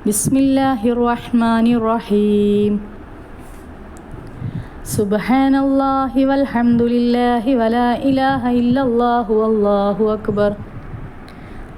بسم الله الرحمن الرحيم سبحان الله والحمد لله ولا إله إلا الله والله أكبر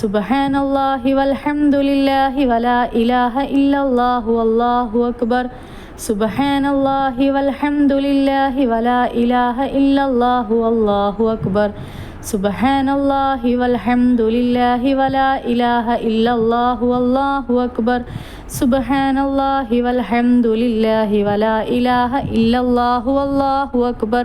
സുബഹാൻ അള്ളാഹി വൽഹംദുലില്ലാഹി വലാ ഇലാഹ ഇല്ലല്ലാഹു അല്ലാഹു അക്ബർ. സുബഹാൻ അള്ളാഹി വൽഹംദുലില്ലാഹി വലാ ഇലാഹ ഇല്ലല്ലാഹു അല്ലാഹു അക്ബർ. സുബഹാൻ അള്ളാഹി വൽഹംദുലില്ലാഹി വലാ ഇലാഹ ഇല്ലല്ലാഹു അല്ലാഹു അക്ബർ. സുബഹാൻ അള്ളാഹി വൽഹംദുലില്ലാഹി വലാ ഇലാഹ ഇല്ലല്ലാഹു അല്ലാഹു അക്ബർ.